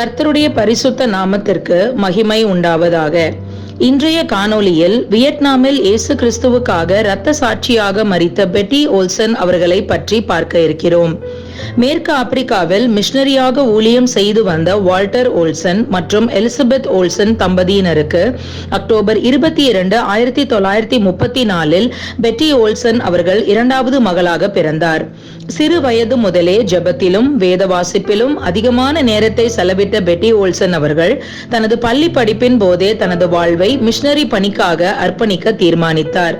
கர்த்தருடைய பரிசுத்த நாமத்திற்கு மகிமை உண்டாவதாக. இன்றைய காணொளியில் வியட்நாமில் இயேசு கிறிஸ்துவுக்காக இரத்த சாட்சியாக மறித்த பெட்டி ஓல்சன் அவர்களை பற்றி பார்க்க இருக்கிறோம். மேற்கு ஆப்பிரிக்காவில் மிஷனரியாக ஊழியம் செய்து வந்த வால்டர் ஓல்சன் மற்றும் எலிசபெத் ஓல்சன் தம்பதியினருக்கு அக்டோபர் இருபத்தி இரண்டு ஆயிரத்தி தொள்ளாயிரத்தி முப்பத்தி நாலில் பெட்டி ஓல்சன் அவர்கள் இரண்டாவது மகளாக பிறந்தார். சிறு வயது முதலே ஜெபத்திலும் வேத வாசிப்பிலும் அதிகமான நேரத்தை செலவிட்ட பெட்டி ஓல்சன் அவர்கள் தனது பள்ளி படிப்பின் போதே தனது வாழ்வை மிஷனரி பணிக்காக அர்ப்பணிக்க தீர்மானித்தார்.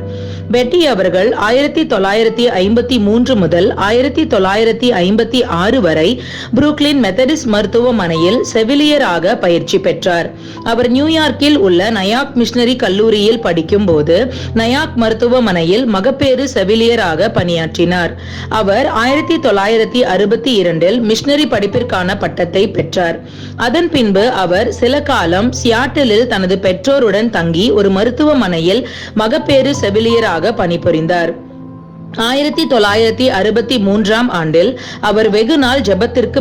பெட்டி அவர்கள் ஆயிரத்தி தொள்ளாயிரத்தி ஐம்பத்தி மூன்று முதல் ஆயிரத்தி தொள்ளாயிரத்தி ஐம்பத்தி ஆறு வரை புரூக்லின் மெத்தடிஸ்ட் மருத்துவமனையில் செவிலியராக பயிற்சி பெற்றார். அவர் நியூயார்க்கில் உள்ள நயாக் மிஷனரி கல்லூரியில் படிக்கும் போது நயாக் மருத்துவமனையில் மகப்பேறு செவிலியராக பணியாற்றினார். அவர் ஆயிரத்தி தொள்ளாயிரத்தி அறுபத்தி இரண்டில் மிஷனரி படிப்பிற்கான பட்டத்தை பெற்றார். அதன் பின்பு அவர் சில காலம் சியாட்டிலில் தனது பெற்றோருடன் தங்கி ஒரு மருத்துவமனையில் மகப்பேறு செவிலியராக பணிபுரிந்தார். ஆயிரத்தி தொள்ளாயிரத்தி அறுபத்தி மூன்றாம் ஆண்டில் அவர் வெகு நாள்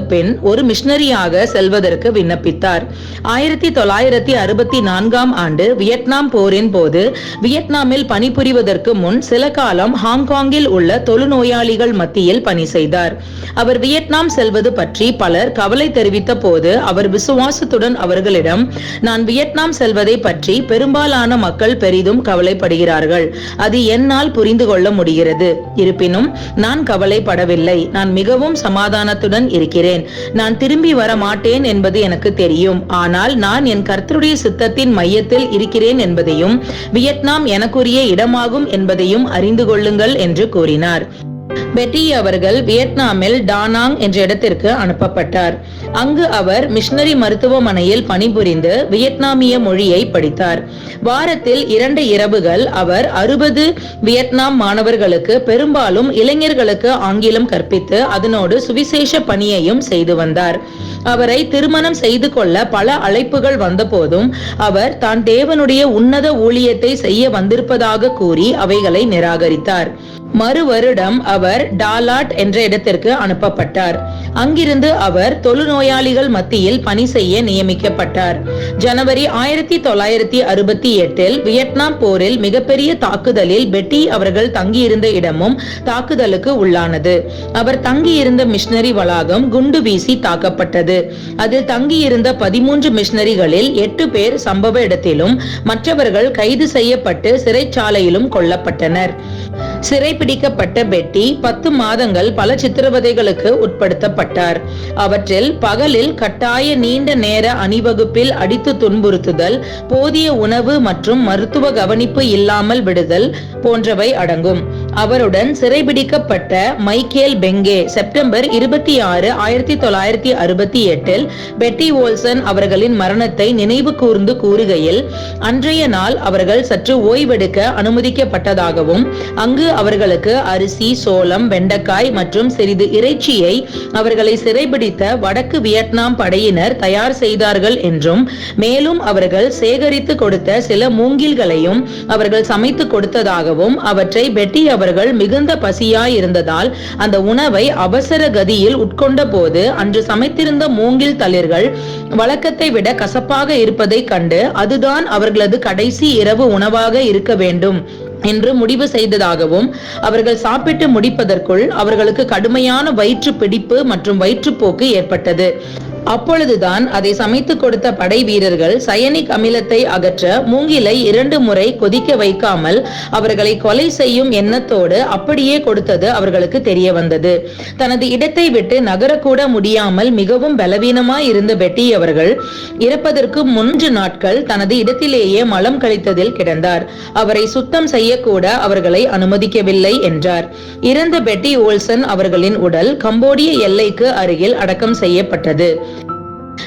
பின் ஒரு மிஷனரியாக செல்வதற்கு விண்ணப்பித்தார். ஆயிரத்தி தொள்ளாயிரத்தி அறுபத்தி நான்காம் ஆண்டு வியட்நாம் போரின் போது வியட்நாமில் பணிபுரிவதற்கு முன் சில காலம் ஹாங்காங்கில் உள்ள தொழுநோயாளிகள் மத்தியில் பணி செய்தார். அவர் வியட்நாம் செல்வது பற்றி பலர் கவலை தெரிவித்த போது அவர் விசுவாசத்துடன் அவர்களிடம் நான் வியட்நாம் செல்வதை பற்றி பெரும்பாலான மக்கள் பெரிதும் கவலைப்படுகிறார்கள். அது என்னால் புரிந்து கொள்ள முடிகிறது. இருப்பினும் நான் கவலைப்படவில்லை. நான் மிகவும் சமாதானத்துடன் இருக்கிறேன். நான் திரும்பி வர மாட்டேன் என்பது எனக்கு தெரியும். ஆனால் நான் என் கர்த்தருடைய சித்தத்தின் மையத்தில் இருக்கிறேன் என்பதையும் வியட்நாம் எனக்குரிய இடமாகும் என்பதையும் அறிந்து கொள்ளுங்கள் என்று கூறினார். பெட்டி அவர்கள் வியட்நாமில் டானாங் என்ற இடத்திற்கு அனுப்பப்பட்டார். அங்கு அவர் மிஷனரி மருத்துவமனையில் பணிபுரிந்து வியட்நாமிய மொழியை படித்தார். வாரத்தில் இரண்டு இரவுகள் அவர் அறுபது வியட்நாம் மாணவர்களுக்கு பெரும்பாலும் இளைஞர்களுக்கு ஆங்கிலம் கற்பித்து அதனோடு சுவிசேஷ பணியையும் செய்து வந்தார். அவரை திருமணம் செய்து கொள்ள பல அழைப்புகள் வந்தபோதும் அவர் தான் தேவனுடைய உன்னத ஊழியத்தை செய்ய வந்திருப்பதாக கூறி அவைகளை நிராகரித்தார். மறு வருடம் அவர் டாலாட் என்ற இடத்திற்கு அனுப்பப்பட்டார். அங்கிருந்து அவர் தொழுநோயாளிகள் மத்தியில் பணி செய்ய நியமிக்கப்பட்டார். ஜனவரி ஆயிரத்தி தொள்ளாயிரத்தி அறுபத்தி எட்டில் வியட்நாம் போரில் மிகப்பெரிய தாக்குதலில் பெட்டி அவர்கள் தங்கியிருந்த இடமும் தாக்குதலுக்கு உள்ளானது. அவர் தங்கியிருந்த மிஷினரி வளாகம் குண்டு வீசி தாக்கப்பட்டது. அதில் தங்கியிருந்த பதிமூன்று மிஷினரிகளில் எட்டு பேர் சம்பவ இடத்திலும் மற்றவர்கள் கைது செய்யப்பட்டு சிறைச்சாலையிலும் கொல்லப்பட்டனர். சிறைப்பிடிக்கப்பட்ட பெட்டி பத்து மாதங்கள் பல சித்திரவதைகளுக்கு உட்படுத்தப்பட்டார். அவற்றில் பகலில் கட்டாய நீண்ட நேர அணிவகுப்பில் அடித்து துன்புறுத்துதல் போதிய உணவு மற்றும் மருத்துவ கவனிப்பு இல்லாமல் விடுதல் போன்றவை அடங்கும். அவருடன் சிறைபிடிக்கப்பட்ட மைக்கேல் பெங்கே செப்டம்பர் இருபத்தி ஆறு ஆயிரத்தி தொள்ளாயிரத்தி அறுபத்தி எட்டில் பெட்டி ஓல்சன் அவர்களின் மரணத்தை நினைவு கூர்ந்து கூறுகையில் அன்றைய நாள் அவர்கள் சற்று ஓய்வெடுக்க அனுமதிக்கப்பட்டதாகவும் அங்கு அவர்களுக்கு அரிசி சோளம் வெண்டைக்காய் மற்றும் சிறிது இறைச்சியை அவர்களை சிறைபிடித்த வடக்கு வியட்நாம் படையினர் தயார் செய்தார்கள் என்றும் மேலும் அவர்கள் சேகரித்து கொடுத்த சில மூங்கில்களையும் அவர்கள் சமைத்து கொடுத்ததாகவும் அவற்றை பெட்டி அவர்கள் மிகுந்த பசியாய் இருந்ததால் அந்த உணவை அவசர கதியில் உட்கொண்ட போது அன்று சமைத்திருந்த மூங்கில் தளிர்கள் வழக்கத்தை விட கசப்பாக இருப்பதை கண்டு அதுதான் அவர்களது கடைசி இரவு உணவாக இருக்க வேண்டும் என்று முடிவு செய்ததாகவும் அவர்கள் சாப்பிட்டு முடிப்பதற்குள் அவர்களுக்கு கடுமையான வயிற்று பிடிப்பு மற்றும் வயிற்றுப்போக்கு ஏற்பட்டது. அப்பொழுதுதான் அதை சமைத்து கொடுத்த படை வீரர்கள் சயனிக் அமிலத்தை அகற்ற மூங்கிலை இரண்டு முறை கொதிக்க வைக்காமல் அவர்களை கொலை செய்யும் எண்ணத்தோடு அப்படியே கொடுத்தது அவர்களுக்கு தெரிய வந்தது. தனது இடத்தை விட்டு நகரக்கூட முடியாமல் மிகவும் பலவீனமாய் இருந்த பெட்டி அவர்கள் இறப்பதற்கு மூன்று நாட்கள் தனது இடத்திலேயே மலம் கழித்ததில் கிடந்தார். அவரை சுத்தம் செய்யக்கூட அவர்களை அனுமதிக்கவில்லை என்றார். இறந்த பெட்டி ஓல்சன் அவர்களின் உடல் கம்போடிய எல்லைக்கு அருகில் அடக்கம் செய்யப்பட்டது.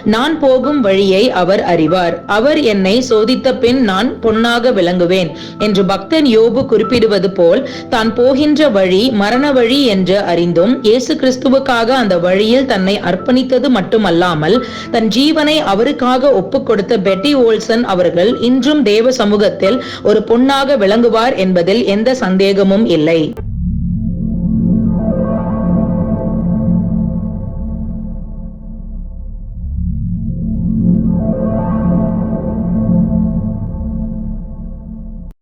நான் போகும் வழியை அவர் அறிவார். அவர் என்னை சோதித்த பின் நான் பொன்னாக விளங்குவேன் என்று பக்தன் யோபு குறிப்பிடுவது போல் தான் போகின்ற வழி மரண வழி என்று அறிந்தும் இயேசு கிறிஸ்துவுக்காக அந்த வழியில் தன்னை அர்ப்பணித்தது மட்டுமல்லாமல் தன் ஜீவனை அவருக்காக ஒப்புக் கொடுத்த பெட்டி ஓல்சன் அவர்கள் இன்றும் தேவ சமூகத்தில் ஒரு பொன்னாக விளங்குவார் என்பதில் எந்த சந்தேகமும் இல்லை.